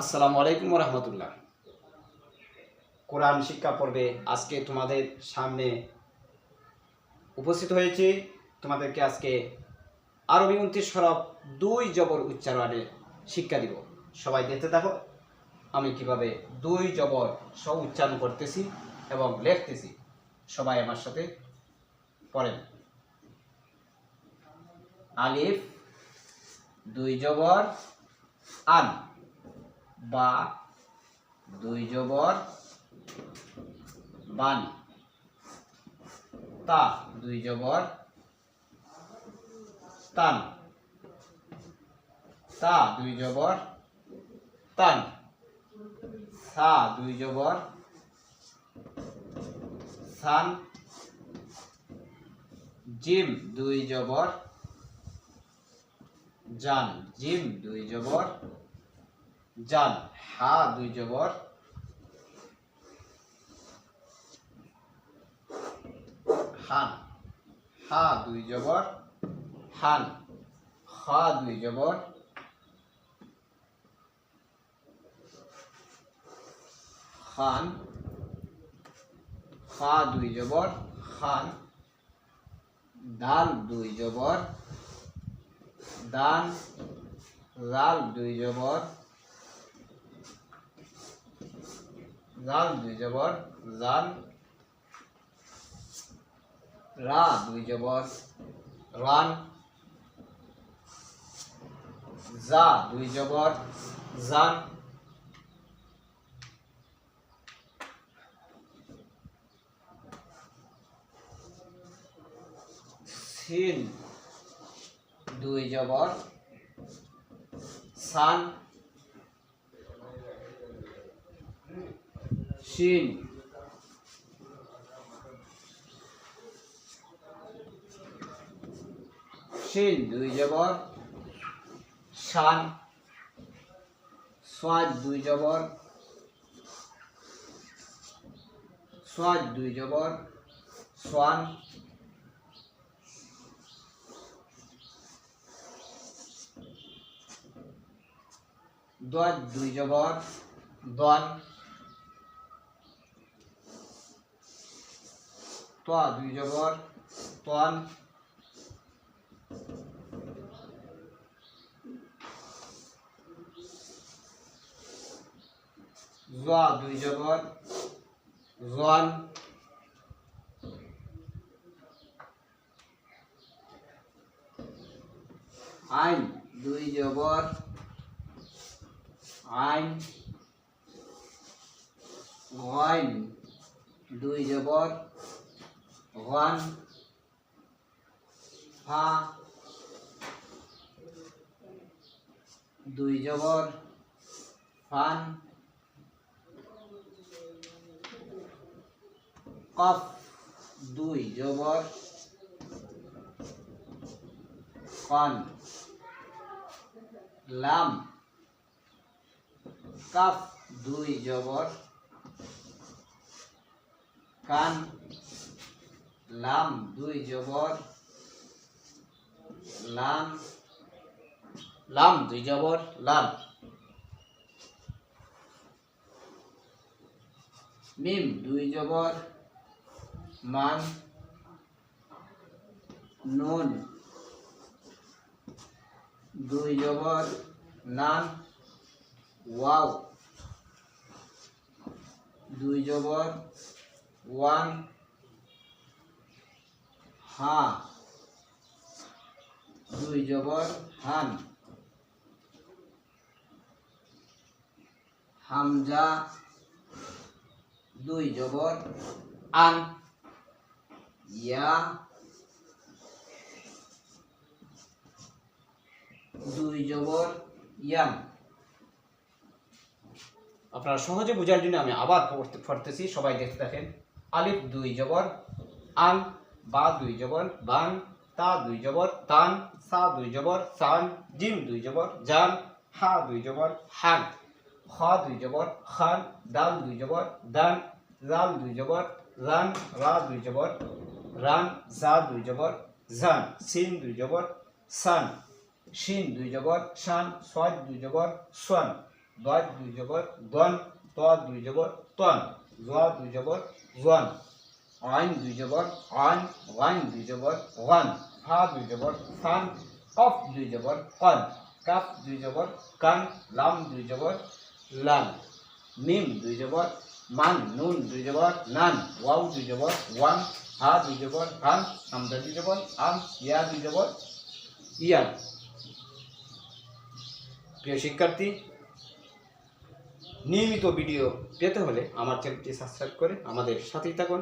আসসালামু আলাইকুম রহমতুল্লাহ। কোরআন শিক্ষা পর্বে আজকে তোমাদের সামনে উপস্থিত হয়েছি। তোমাদেরকে আজকে আরবি উনত্রিশ সরব দুই জবর উচ্চারণে শিক্ষা দিব। সবাই দেখতে থাকো, আমি কীভাবে দুই জবর সব উচ্চারণ করতেছি এবং লিখতেছি। সবাই আমার সাথে পড়েন। আলিফ, দুই জবর, আন। বা দুই জবর বান তা দুই জবর তান। তা দুই জবর তান। সা দুই জবর সান। জিম দুই জবর জান। জিম দুই জবর জান হা দুই জবর। হান, হা দুই জবর। হান, হা দুই জবর। খান খা দুই জবর। খান দাল দুই জবর। দান, লাল দুই জবর। লাল দুই জবর, লাল, রা দুই জবর, রান, জা দুই জবর, জান, সিন দুই জবর, সান শিন শিন দুই জবর। শান সোয়াদ দুই জবর। সোয়াদ দুই জবর। সোয়ান দোয়াদ দুই জবর। দন তোয়া দুই জবর তন জোয়া, দুই জবর, জোয়ান। আইন, দুই জবর, আইন। গয়ন দুই জবর গন ফা দুই জবর ফান কফ দুই জবর কন লাম কাফ দুই জবর কান লাম, দুই জবর, লাম লাম, দুই জবর লাম মিম, দুই জবর, মান, নুন। দুই জবর নান ওয়াও। দুই জবর, ওয়ান। হা। দুই জবর হান। হামজা। দুই জবর আন। ইয়া। দুই জবর ইয়ান আপনারা সহজে বোঝার জন্য আমি আবার পড়তে পড়তেছি। সবাই দেখতে থাকেন। আলিফ, দুই জবর আন। বা দুই জবর বান তা দুই জবর তান সা দুই জবর সান জিম দুই জবর জান হা দুই জবর হান খ দুই জবর খান দাল দুই জবর দান জাল দুই জবর রান রা দুই জবর রান জা দুই জবর জান সিন দুই জবর সান শিন দুই জবর শান সোয়াদ দুই জবর সোয়ান দয় দুই জবর দন ত দুই জবর তন জোয়া দুই জবর জোয়ান আইন দুই জবর আন ওয়াইন দুই জবর ওয়ান ফা দুই জবর ফান কফ দুই জবর কন কাফ দুই জবর কান, লাম দুই জবর লান মিম দুই জবর মান, নুন দুই জবর নান, ওয়াও দুই জবর ওয়ান, হা দুই জবর হান হামদা দুই জবর আম, ইয়া দুই জবর ইয়ান প্রিয় শিক্ষার্থী, নিয়মিত ভিডিও পেতে হলে আমার চ্যানেলটি সাবস্ক্রাইব করে আমাদের সাথেই থাকুন।